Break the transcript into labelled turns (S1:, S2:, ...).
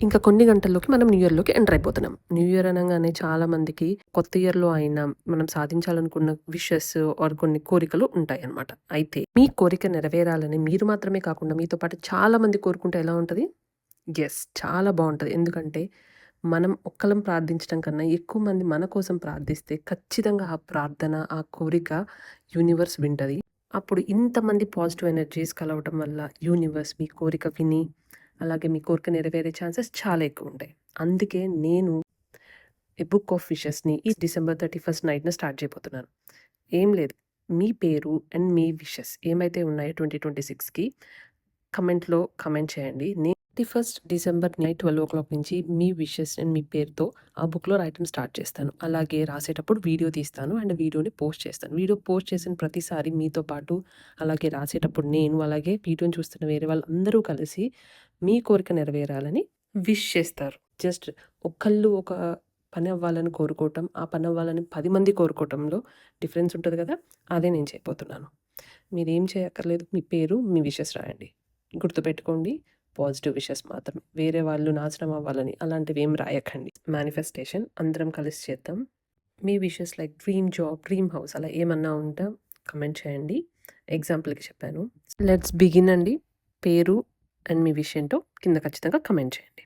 S1: ఇంకా కొన్ని గంటల్లోకి మనం న్యూ ఇయర్‌లోకి ఎంటర్ అయిపోతున్నాం. న్యూ ఇయర్ అనగానే చాలా మందికి కొత్త ఇయర్‌లో అయినా మనం సాధించాలనుకున్న విషెస్ ఆర్ కొన్ని కోరికలు ఉంటాయి అనమాట అయితే మీ కోరిక నెరవేరాలని మీరు మాత్రమే కాకుండా మీతో పాటు చాలా మంది కోరుకుంటే ఎలా ఉంటుంది ఎస్ చాలా బాగుంటుంది ఎందుకంటే మనం ఒక్కలం ప్రార్థించడం కన్నా ఎక్కువ మంది మన కోసం ప్రార్థిస్తే ఖచ్చితంగా ఆ ప్రార్థన, ఆ కోరిక యూనివర్స్ వింటది. అప్పుడు ఇంతమంది పాజిటివ్ ఎనర్జీస్ కలవటం వల్ల యూనివర్స్ మీ కోరిక విని అలాగే మీ కోరిక నెరవేరే ఛాన్సెస్ చాలా ఎక్కువ ఉంటాయి అందుకే నేను ఈ బుక్ ఆఫ్ విషెస్‌ని ఈ డిసెంబర్ 31 నైట్‌న స్టార్ట్ చేయబోతున్నాను. ఏం లేదు. మీ పేరు అండ్ మీ విషెస్ ఏమైతే ఉన్నాయో 2026కి కమెంట్‌లో కమెంట్ చేయండి. థర్టీ ఫస్ట్ డిసెంబర్ నైట్ 12:00 నుంచి మీ విషెస్ అండ్ మీ పేరుతో ఆ బుక్‌లో రాయటం స్టార్ట్ చేస్తాను. అలాగే రాసేటప్పుడు వీడియో తీస్తాను అండ్ వీడియోని పోస్ట్ చేస్తాను. వీడియో పోస్ట్ చేసిన ప్రతిసారి మీతో పాటు అలాగే రాసేటప్పుడు నేను అలాగే వీడియోని చూస్తున్న వేరే వాళ్ళందరూ కలిసి మీ కోరిక నెరవేరాలని విష్ చేస్తారు. జస్ట్ ఒకళ్ళు ఒక పని అవ్వాలని కోరుకోవటం, ఆ పని అవ్వాలని పది మంది కోరుకోవటంలో డిఫరెన్స్ ఉంటుంది కదా! అదే నేను చేయబోతున్నాను. మీరేం చేయక్కర్లేదు. మీ పేరు, మీ విషెస్ రాయండి. గుర్తుపెట్టుకోండి పాజిటివ్ విషెస్ మాత్రమే. వేరే వాళ్ళు నాశనం అవ్వాలని అలాంటివి ఏం రాయకండి. మేనిఫెస్టేషన్ అందరం కలిసి చేద్దాం. మీ wishes like dream job, dream house అలా ఏమన్నా ఉంటే కమెంట్ చేయండి. ఎగ్జాంపుల్‌కి చెప్పాను. లెట్స్ బిగిన్ అండి. పేరు అండ్ మీ విషయంతో కింద ఖచ్చితంగా కమెంట్ చేయండి.